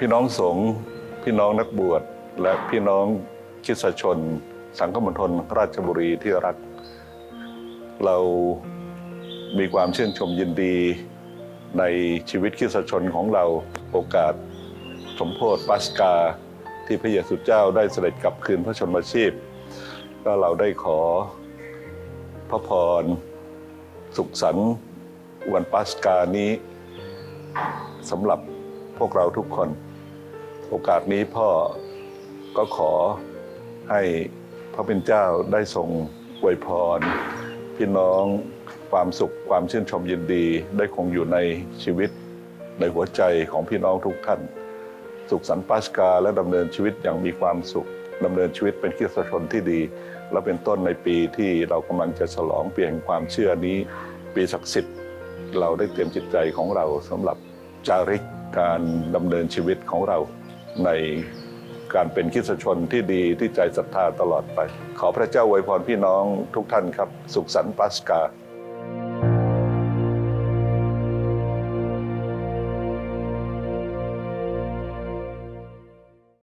พี่น้องสงฆ์พี่น้องนักบวช และพี่น้องคริสชน สังฆมณฑลราชบุรีที่รัก เรามีความชื่นชมยินดีในชีวิตคริสชนของเราโอกาสสมโพธิปัสกา ที่พระเยซูเจ้าได้เสด็จกลับคืนพระชนมาชีพ ก็เราได้ขอพระพร สุขสันต์วันปัสกานี้สำหรับ พวกเราทุกคน โอกาสนี้พ่อก็ขอให้พระเป็นเจ้าได้ทรงอวยพร พี่น้องความสุขความชื่นชมยินดี ได้คงอยู่ในชีวิตในหัวใจของพี่น้องทุกท่าน สุขสันต์ปัสกา และดำเนินชีวิตอย่างมีความสุขดำเนินชีวิตเป็นคริสตชนที่ดี และเป็นต้นในปีที่เรากำลังจะฉลองเปลี่ยนความเชื่อนี้ ปีศักดิ์สิทธิ์เราได้เตรียมจิตใจของเราสำหรับจาริก การดำเนินชีวิตของเราในการเป็นคริสชนที่ดีที่ใจศรัทธาตลอดไป ขอพระเจ้าอวยพรพี่น้องทุกท่านครับ สุขสันต์ปัสกา